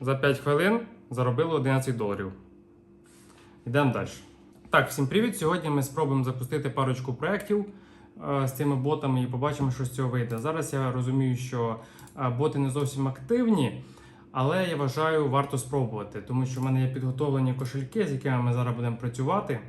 За 5 хвилин заробили 11 доларів. Йдемо далі. Так, всім привіт! Сьогодні ми спробуємо запустити парочку проєктів е, з цими ботами і побачимо, що з цього вийде. Зараз я розумію, що е, боти не зовсім активні, але я вважаю, варто спробувати, тому що в мене є підготовлені кошельки, з якими ми зараз будемо працювати.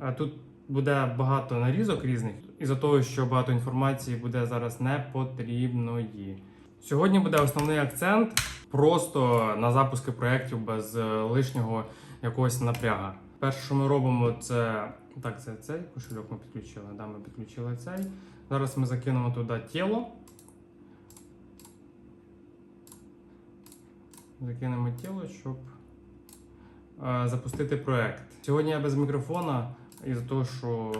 Е, Тут буде багато нарізок різних, із-за того, що багато інформації буде зараз не потрібної. Сьогодні буде основний акцент просто на запуски проєктів без е, лишнього якогось напряга. Перше, що ми робимо, це так, це цей кошельок ми підключили. Да, ми підключили цей. Зараз ми закинемо туди тіло. Закинемо тіло, щоб е, запустити проєкт. Сьогодні я без мікрофона із-за того, що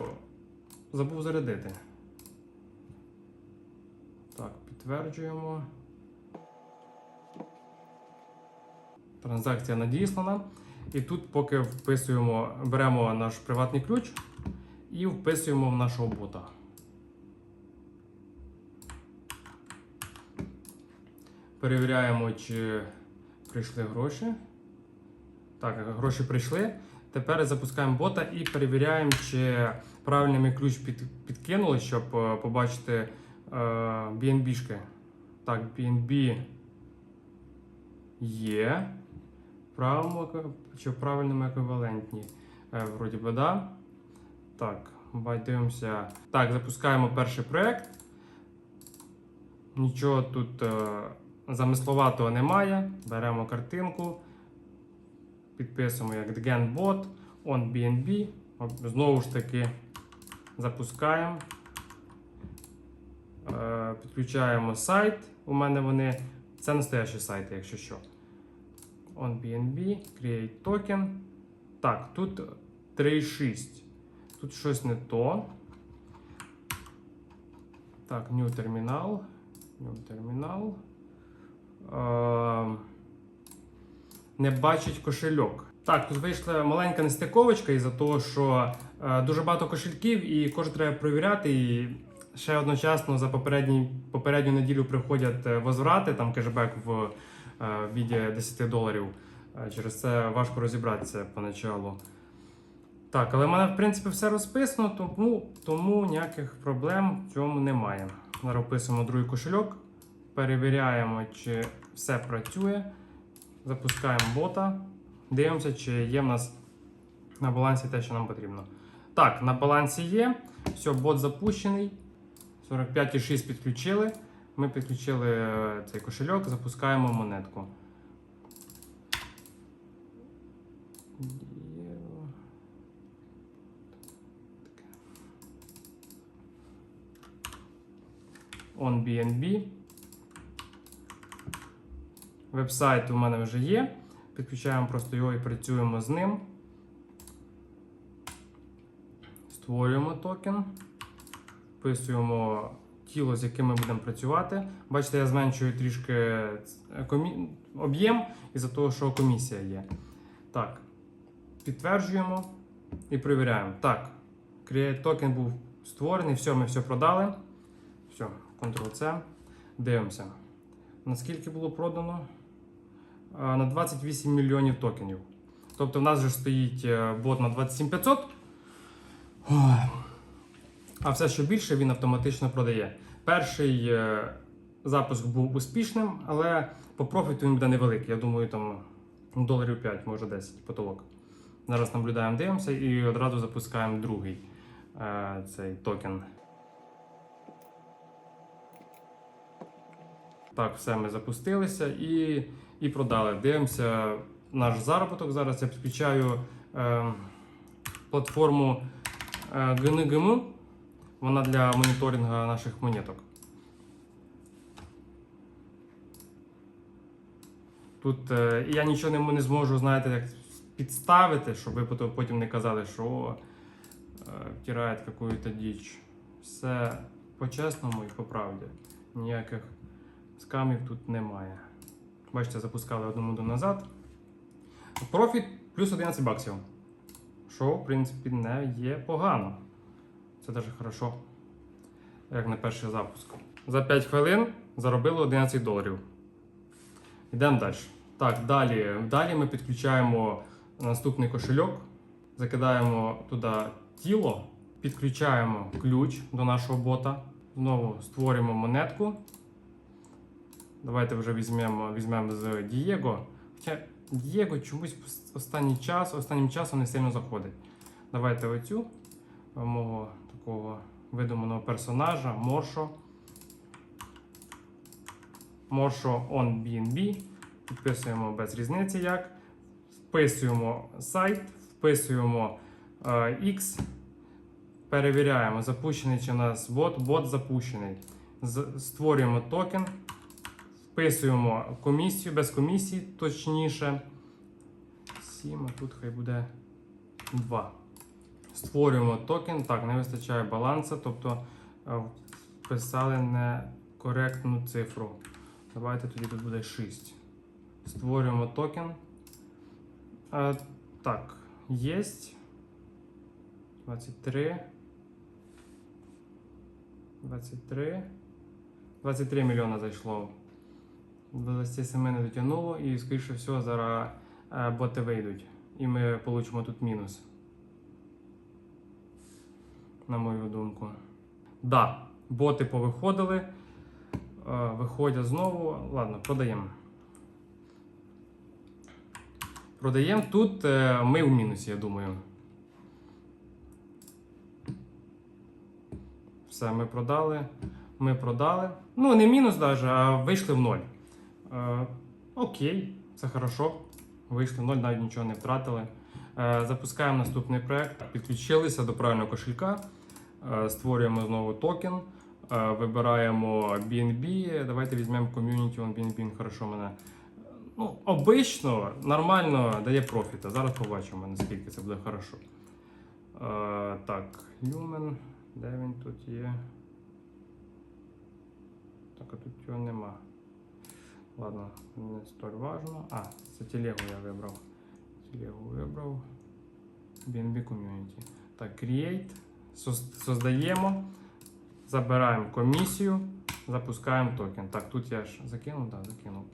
забув зарядити. Так, підтверджуємо. Транзакція надіслана. І тут поки вписуємо, беремо наш приватний ключ і вписуємо в нашого бота. Перевіряємо, чи прийшли гроші. Так, гроші прийшли. Тепер запускаємо бота і перевіряємо, чи правильний ми ключ під, підкинули, щоб е, побачити е, BNB-шки. Так, BNB є. Правому, чи в правильному еквівалентні. Е, вроді би, да. Так, дивимося. Так, запускаємо перший проєкт. Нічого тут е, замисловатого немає. Беремо картинку. Підписуємо як DGenBot, on BNB. Знову ж таки запускаємо. Е, підключаємо сайт. У мене вони. Це настоящі сайти, якщо що. On BNB, Create Token. Так, тут 3.6. Тут щось не то. Так, New Terminal. New Terminal. Е, не бачить кошельок. Так, тут вийшла маленька нестиковочка із-за того, що е, дуже багато кошельків і кожен треба перевіряти. І ще одночасно за попередню неділю приходять е, возврати, там кешбек в е, віді 10 доларів. Е, Через це важко розібратися поначалу. Так, але в мене в принципі все розписано, тому, тому ніяких проблем в цьому немає. Зараз вписуємо другий кошельок, перевіряємо, чи все працює. Запускаємо бота, дивимося, чи є в нас на балансі те, що нам потрібно. Так, на балансі є. Все, бот запущений. 45,6 підключили. Ми підключили е, цей кошельок, запускаємо монетку. On BNB. Вебсайт у мене вже є. Підключаємо просто його і працюємо з ним. Створюємо токен. Вписуємо тіло, з яким ми будемо працювати. Бачите, я зменшую трішки комі- об'єм із-за того, що комісія є. Так, підтверджуємо і перевіряємо. Так, Create токен був створений, все, ми все продали. Все, Ctrl-C. Дивимося. Наскільки було продано? На 28 мільйонів токенів. Тобто в нас вже стоїть е, бот на 27500. А все, що більше, він автоматично продає. Перший е, запуск був успішним, але по профіту він буде невеликий. Я думаю, там доларів 5, може 10 потолок. Зараз наблюдаємо, дивимося і одразу запускаємо другий е, цей токен. Так, все, ми запустилися і, і продали. Дивимося наш заробіток. Зараз я підключаю е, платформу е. Вона для моніторингу наших монеток. Тут е, я нічого не, зможу, знаєте, як підставити, щоб ви потім- не казали, що е, втирають якусь діч. Все по-чесному і по правді. Ніяких скамів тут немає. Бачите, запускали одну моду назад. Профіт плюс 11 баксів. Що, в принципі, не є погано. Це дуже хорошо. Як на перший запуск. За 5 хвилин заробили 11 доларів. Йдемо далі. Так, далі. Далі ми підключаємо наступний кошельок, закидаємо туди тіло, підключаємо ключ до нашого бота. Знову створюємо монетку. Давайте вже візьмемо, візьмемо з Дієго. Хоча Дієго чомусь останній час, останнім часом не сильно заходить. Давайте оцю е, мого такого видуманого персонажа Моршо. Моршо on BNB. Підписуємо без різниці як. Вписуємо сайт, вписуємо е, X. Перевіряємо, запущений чи у нас бот. Бот запущений. З- Створюємо токен. Вписуємо комісію, без комісії, точніше. 7, а тут хай буде 2. Створюємо токен. Так, не вистачає балансу, тобто е, вписали некоректну цифру. Давайте тоді тут буде 6. Створюємо токен. Е, так, є. 23. 23. 23 мільйона зайшло. До 27 не дотягнуло і, скоріше всього, зараз е, боти вийдуть. І ми получимо тут мінус. На мою думку. Да, боти повиходили. Е, Виходять знову. Ладно, продаємо. Продаємо тут е, ми в мінусі, я думаю. Все, ми продали. Ми продали. Ну, не мінус навіть, а вийшли в ноль. Е, окей, це хорошо. Вийшли в ноль, навіть нічого не втратили. Е, запускаємо наступний проект. Підключилися до правильного кошелька. Е, створюємо знову токен. Е, вибираємо BNB. Давайте візьмемо Community on BNB. Хорошо мене. Ну, обично, нормально дає профіт. А Зараз побачимо, наскільки це буде хорошо. Е, так, Lumen. Де він тут є? Так, а тут його нема. Ладно, не столь важно. А, це телегу я вибрав. Телегу вибрав. BNB Community. Так, Create. Создаємо. Забираємо комісію. Запускаємо токен. Так, тут я ж закинув, так, закинув.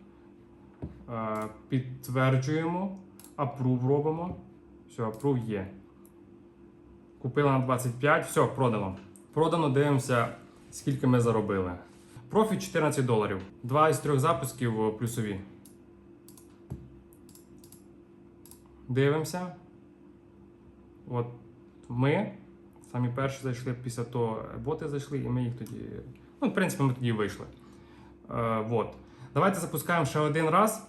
Е, Підтверджуємо. Approve робимо. Все, approve є. Купили на 25, все, продано. Продано, дивимося, скільки ми заробили. Профіт 14 доларів. Два із трьох запусків плюсові. Дивимося. От ми самі перші зайшли, після того боти зайшли, і ми їх тоді. Ну, в принципі, ми тоді вийшли. Е, от. Давайте запускаємо ще один раз.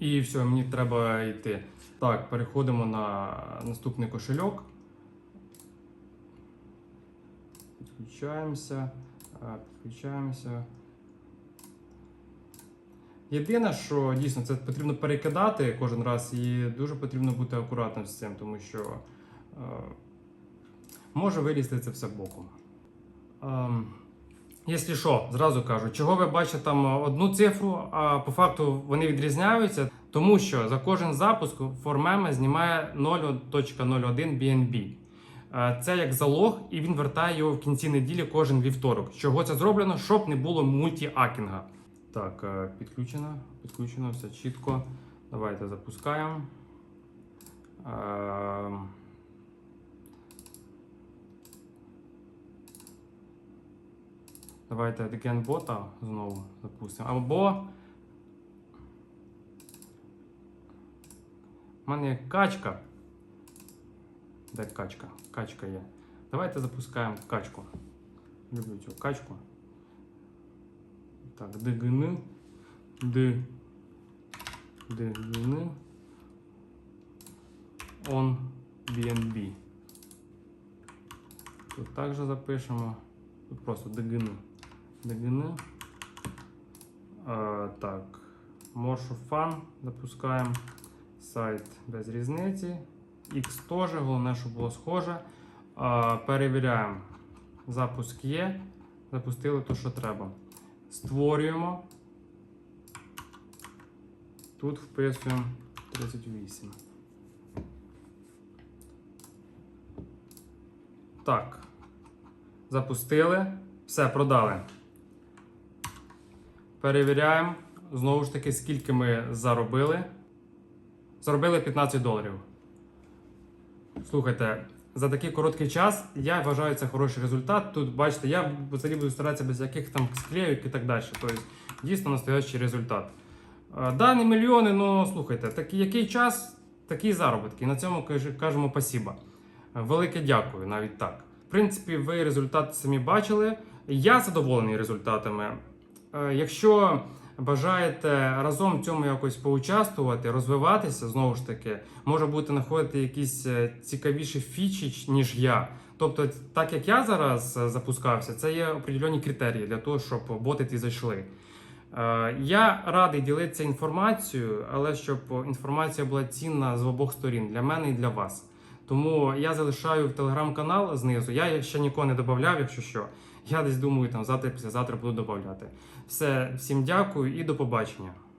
І все, мені треба йти. Так, переходимо на наступний кошельок. Підключаємося. е, Підключаємося. Єдине, що дійсно це потрібно перекидати кожен раз, і дуже потрібно бути акуратним з цим, тому що е, може вилізти це все боком. Ем, Якщо що, зразу кажу, чого ви бачите там одну цифру, а по факту вони відрізняються, тому що за кожен запуск Formeme знімає 0.01 BNB. Е, Це як залог, і він вертає його в кінці неділі кожен вівторок. Чого це зроблено? Щоб не було мульті-акінга. Так, е, підключено, підключено, все чітко. Давайте запускаємо. Е, Давайте бота знову запустимо. Або. У мене є качка. Де качка? Качка є. Давайте запускаємо качку. Люблю цю качку. Так, дигини. Д. Дигини. On BNB. Тут також запишемо. Тут просто дигини. Дигини. А, так. Morsho Fun запускаємо. Сайт без різниці. X теж, головне, щоб було схоже. А, перевіряємо. Запуск є. Запустили те, що треба. Створюємо. Тут вписуємо 38. Так. Запустили. Все, продали. Перевіряємо. знову ж таки, скільки ми заробили. Заробили 15 доларів. Слухайте, за такий короткий час я вважаю це хороший результат. Тут, бачите, я взагалі буду старатися без яких там склеїк і так далі. Тобто, дійсно настоящий результат. Е, Да, мільйони, ну слухайте, такий, який час, такі заробітки. І на цьому кажемо спасіба. Велике дякую, навіть так. В принципі, ви результат самі бачили. Я задоволений результатами. Е, Якщо бажаєте разом в цьому якось поучаствувати, розвиватися, знову ж таки, може бути знаходити якісь е, цікавіші фічі, ніж я. Тобто, так як я зараз е, запускався, це є определені критерії для того, щоб боти ті зайшли. Я радий ділитися інформацією, але щоб інформація була цінна з обох сторін для мене і для вас. Тому я залишаю в телеграм-канал знизу. Я ще нікого не додавав, якщо що. Я десь думаю, там завтра післязавтра буду додати. Все, всім дякую і до побачення.